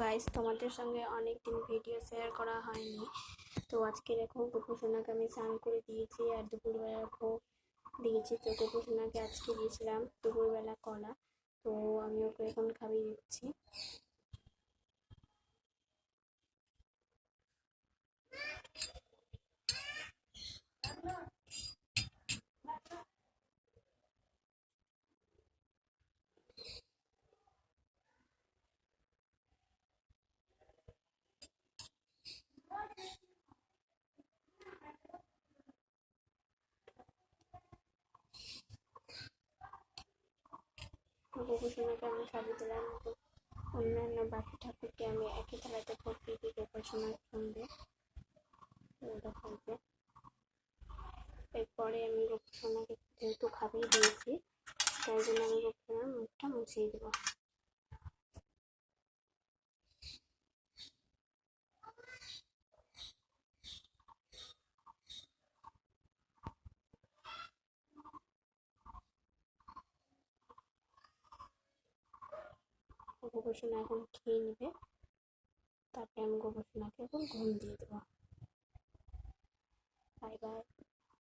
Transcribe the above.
Guys তোমাদের সঙ্গে অনেক দিন ভিডিও শেয়ার করা হয়নি। তো আজকে দেখো গোপুসোনাকে আমি স্নান করে দিয়েছি আর দুপুরবেলা ভোগ দিয়েছি। তো গোপুসোনাকে আজকে দিয়েছিলাম দুপুরবেলা কলা। তো আমি ওকে এখন খাইয়ে দিচ্ছি। গোপুসোনাকে আমি খাইয়ে তোলার মতো অন্যান্য বাকি ঠাকুরকে আমি একই থালাতে দিই গোপুসোনার সঙ্গে তো ওটা এরপরে আমি গোপুসোনাকে যেহেতু খাবেই দিয়েছি, তাই জন্য আমি গোপুসোনার মুখটা মুছিয়ে দেবো। গোবরসোনা এখন খেয়ে নেবে। তারপরে আমি গোবরসোনাকে এখন ঘুম দিয়ে দেবো। Bye bye